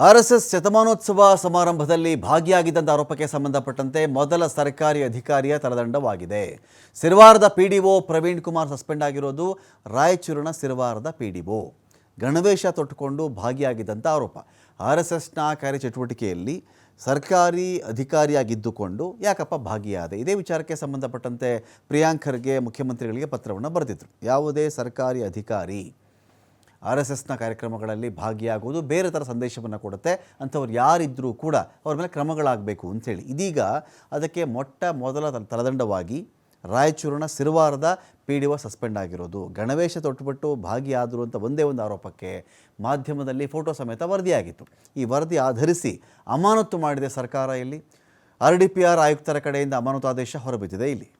R S S ಶತಮಾನೋತ್ಸವ ಸಮಾರಂಭದಲ್ಲಿ ಭಾಗಿಯಾಗಿದ್ದಂಥ ಆರೋಪಕ್ಕೆ ಸಂಬಂಧಪಟ್ಟಂತೆ ಮೊದಲ ಸರ್ಕಾರಿ ಅಧಿಕಾರಿಯ ತಲದಂಡವಾಗಿದೆ D O Praveen Kumar suspend ಆಗಿರೋದು ರಾಯಚೂರಿನ ಡಿ ಒ. ಗಣವೇಶ ತೊಟ್ಟುಕೊಂಡು ಭಾಗಿಯಾಗಿದ್ದಂಥ ಆರೋಪ. ಆರ್ ಎಸ್ ಎಸ್ನ ಕಾರ್ಯಚಟುವಟಿಕೆಯಲ್ಲಿ ಸರ್ಕಾರಿ ಅಧಿಕಾರಿಯಾಗಿದ್ದುಕೊಂಡು ಯಾಕಪ್ಪ ಭಾಗಿಯಾದೆ? ಇದೇ ವಿಚಾರಕ್ಕೆ ಸಂಬಂಧಪಟ್ಟಂತೆ ಪ್ರಿಯಾಂಕ್ ಖರ್ಗೆ ಮುಖ್ಯಮಂತ್ರಿಗಳಿಗೆ ಪತ್ರವನ್ನು ಬರೆದಿದ್ದರು ಯಾವುದೇ ಸರ್ಕಾರಿ ಅಧಿಕಾರಿ ಆರ್ ಎಸ್ ಎಸ್ನ ಕಾರ್ಯಕ್ರಮಗಳಲ್ಲಿ ಭಾಗಿಯಾಗುವುದು ಬೇರೆ ಥರ ಸಂದೇಶವನ್ನು ಕೊಡುತ್ತೆ. ಅಂಥವ್ರು ಯಾರಿದ್ದರೂ ಕೂಡ ಅವ್ರ ಮೇಲೆ ಕ್ರಮಗಳಾಗಬೇಕು ಅಂಥೇಳಿ ಇದೀಗ ಅದಕ್ಕೆ ಮೊಟ್ಟ ಮೊದಲ ತಲ- ತಲದಂಡವಾಗಿ ರಾಯಚೂರಿನ ಸಿರುವಾರದ ಪಿ ಡಿ ಒ ಸಸ್ಪೆಂಡ್ ಆಗಿರೋದು. ಗಣವೇಶ ತೊಟ್ಟುಬಿಟ್ಟು ಭಾಗಿಯಾದರು ಅಂತ ಒಂದೇ ಒಂದು ಆರೋಪಕ್ಕೆ ಮಾಧ್ಯಮದಲ್ಲಿ ಫೋಟೋ ಸಮೇತ ವರದಿಯಾಗಿತ್ತು. ಈ ವರದಿ ಆಧರಿಸಿ ಅಮಾನತು ಮಾಡಿದೆ ಸರ್ಕಾರ ಇಲ್ಲಿ. ಆರ್ ಡಿ ಪಿ ಆರ್ ಆಯುಕ್ತರ ಕಡೆಯಿಂದ ಅಮಾನತು ಆದೇಶ ಹೊರಬಿದ್ದಿದೆ ಇಲ್ಲಿ.